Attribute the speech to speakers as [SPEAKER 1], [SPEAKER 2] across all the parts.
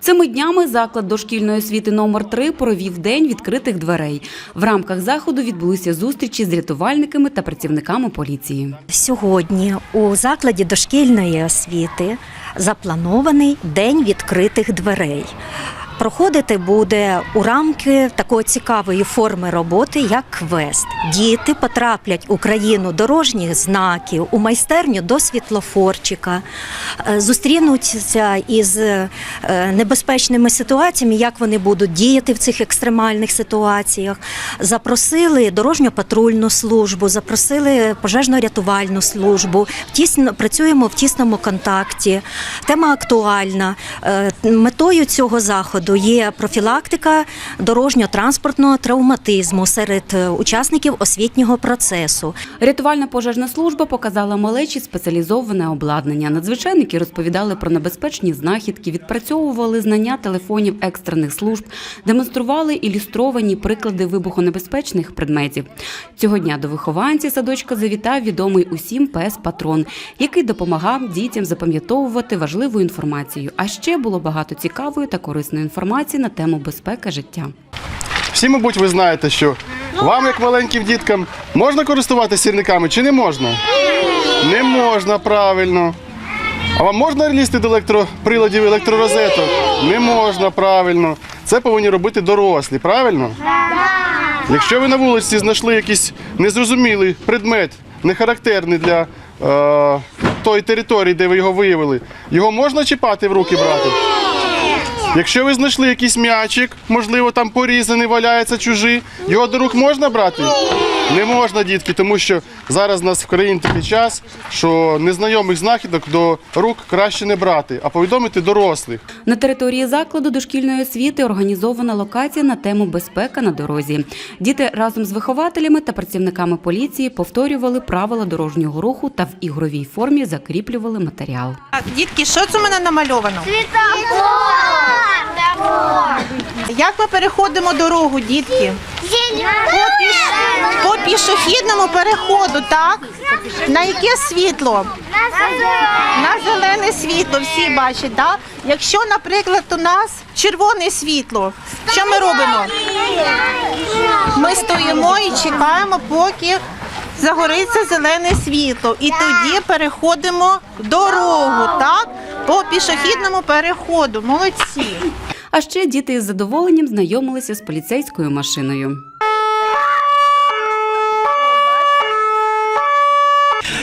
[SPEAKER 1] Цими днями заклад дошкільної освіти номер 3 провів день відкритих дверей. В рамках заходу відбулися зустрічі з рятувальниками та працівниками поліції.
[SPEAKER 2] Сьогодні у закладі дошкільної освіти запланований день відкритих дверей. Проходити буде у рамки такої цікавої форми роботи, як квест. Діти потраплять у країну дорожніх знаків, у майстерню до світлофорчика, е, зустрінуться із е, небезпечними ситуаціями, як вони будуть діяти в цих екстремальних ситуаціях. Запросили дорожньо-патрульну службу, запросили пожежно-рятувальну службу. Тісно працюємо в тісному контакті. Тема актуальна. Е, Метою цього заходу є профілактика дорожньо-транспортного травматизму серед е, учасників освітнього процесу.
[SPEAKER 1] Рятувальна пожежна служба показала малечі спеціалізоване обладнання. Надзвичайники розповідали про небезпечні знахідки, відпрацьовували знання телефонів екстрених служб, демонстрували ілюстровані приклади вибухонебезпечних предметів. Цього дня до вихованців садочка завітав відомий усім пес Патрон, який допомагав дітям запам'ятовувати важливу інформацію. А ще було багато цікавої та корисної інформації на тему безпеки життя.
[SPEAKER 3] Всі, мабуть, ви знаєте, що вам, як маленьким діткам, можна користуватися сірниками чи не можна? Не можна, правильно. А вам можна лізти до електроприладів електророзеток? Не можна, правильно. Це повинні робити дорослі, правильно? Якщо ви на вулиці знайшли якийсь незрозумілий предмет, не характерний для е, тої території, де ви його виявили, його можна чіпати в руки брати? Якщо ви знайшли якийсь м'ячик, можливо, там порізаний, валяється чужий, його до рук можна брати? Не можна, дітки, тому що зараз у нас в країні такий час, що незнайомих знахідок до рук краще не брати, а повідомити дорослих.
[SPEAKER 1] На території закладу дошкільної освіти організована локація на тему безпека на дорозі. Діти разом з вихователями та працівниками поліції повторювали правила дорожнього руху та в ігровій формі закріплювали матеріал.
[SPEAKER 4] Так, дітки, що це у мене намальовано? Як ми переходимо дорогу, дітки? По, піш... По пішохідному переходу, так? На яке світло? На зелене світло, всі бачать, так? Якщо, наприклад, у нас червоне світло, що ми робимо? Ми стоїмо і чекаємо, поки загориться зелене світло. І тоді переходимо дорогу, так? По пішохідному переходу. Молодці.
[SPEAKER 1] А ще діти із задоволенням знайомилися з поліцейською машиною.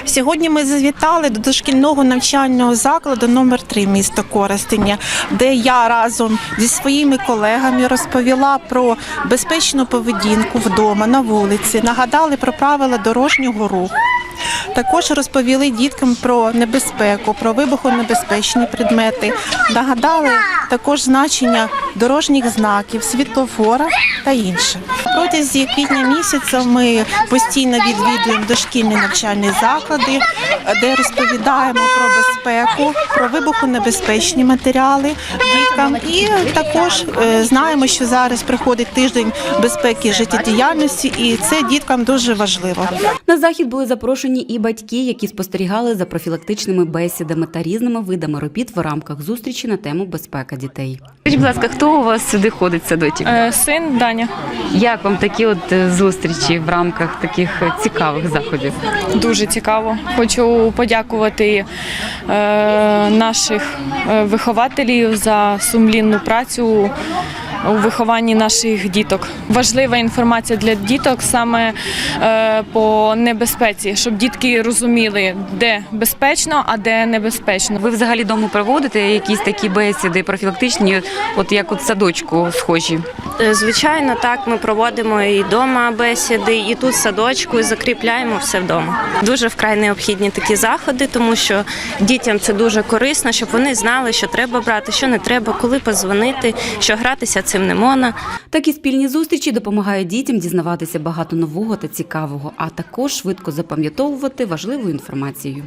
[SPEAKER 4] Сьогодні ми завітали до дошкільного навчального закладу номер 3 міста Коростеня, де я разом зі своїми колегами розповіла про безпечну поведінку вдома на вулиці, нагадали про правила дорожнього руху. Також розповіли діткам про небезпеку, про вибухонебезпечні предмети. Нагадали також значення дорожніх знаків, світлофора та інше. Протязі квітня місяця ми постійно відвідуємо дошкільні навчальні заклади, де розповідаємо про безпеку, про вибухонебезпечні матеріали діткам. І також е, знаємо, що зараз приходить тиждень безпеки життєдіяльності, і це діткам дуже важливо.
[SPEAKER 1] На захід були запрошені і батьки, які спостерігали за профілактичними бесідами та різними видами робіт в рамках зустрічі на тему безпека дітей.
[SPEAKER 5] Скажіть, будь ласка, хто у вас сюди ходить в садочок?
[SPEAKER 6] Е, Син Даня
[SPEAKER 5] Як вам такі от е, зустрічі в рамках таких е, цікавих заходів?
[SPEAKER 6] дуже цікаво. Хочу подякувати е, наших вихователів за сумлінну працю у вихованні наших діток. Важлива інформація для діток саме е, по небезпеці, щоб дітки розуміли, де безпечно, а де небезпечно.
[SPEAKER 5] Ви взагалі вдома проводите якісь такі бесіди профілактичні, от як от садочку схожі?
[SPEAKER 7] Е, Звичайно, так ми проводимо і вдома бесіди, і тут в садочку, і закріпляємо все вдома. Дуже вкрай необхідні такі заходи, тому що дітям це дуже корисно, щоб вони знали, що треба брати, що не треба, коли позвонити, що гратися цим не можна.
[SPEAKER 1] Такі спільні зустрічі допомагають дітям дізнаватися багато нового та цікавого, а також швидко запам'ятовувати важливу інформацію.